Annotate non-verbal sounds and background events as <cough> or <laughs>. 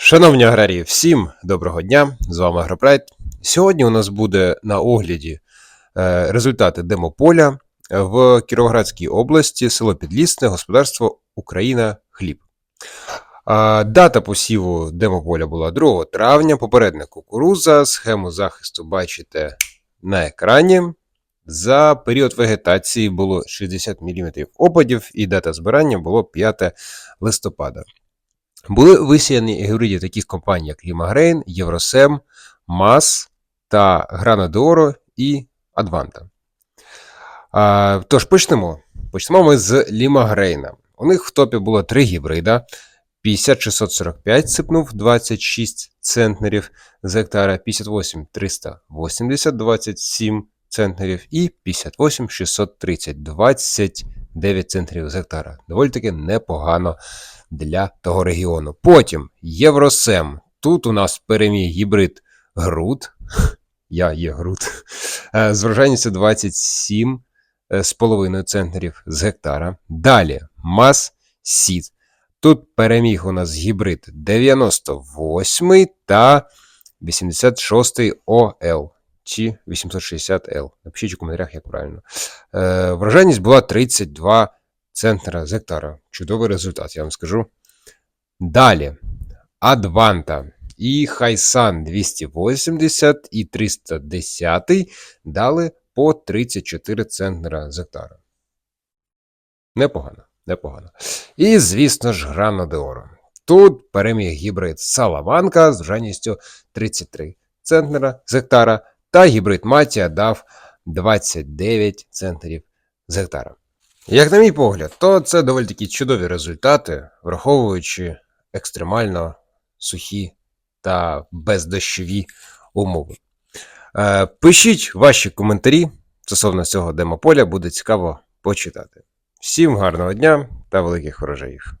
Шановні аграрії, всім доброго дня! З вами Агропрайд. Сьогодні у нас буде на огляді е, результати демополя в Кіровоградській області, село Підлісне, господарство Україна Хліб. Дата посіву демополя була 2 травня. Попередня кукуруза. Схему захисту бачите на екрані. За період вегетації було 60 мм опадів, і дата збирання було 5 листопада. Були висіяні гібриди таких компаній, як Лімагрейн, Євросем, МАС та Гранадоро і Адванта. Тож почнемо. Почнемо ми з Лімагрейна. У них в топі було три гібрида. 50645 сипнув 26 центнерів з гектара, 58 380 27 центнерів і 58 630 29 центнерів з гектара. Доволі таки непогано для того регіону. Потім Євросем. Тут у нас переміг гібрид Груд. <laughs> Я є Груд. Е, З врожайністю 27 е, з половиною центнерів з гектара. Далі Мас Сід. Тут переміг у нас гібрид 98 та 86 ОЛ чи 860L. Напишіть у коментарях, як правильно. Е, врожайність була 32 центнера з гектара. Чудовий результат, я вам скажу. Далі. Адванта і Хайсан 280 і 310 дали по 34 центнера з гектара. Непогано, непогано. І, звісно ж, Грана Деоро. Тут переміг гібрид Саламанка з врожайністю 33 центнера з гектара, та гібрид Матія дав 29 центнерів з гектара. Як на мій погляд, то це доволі такі чудові результати, враховуючи екстремально сухі та бездощові умови. Е, пишіть ваші коментарі стосовно цього демополя, буде цікаво почитати. Всім гарного дня та великих врожаїв!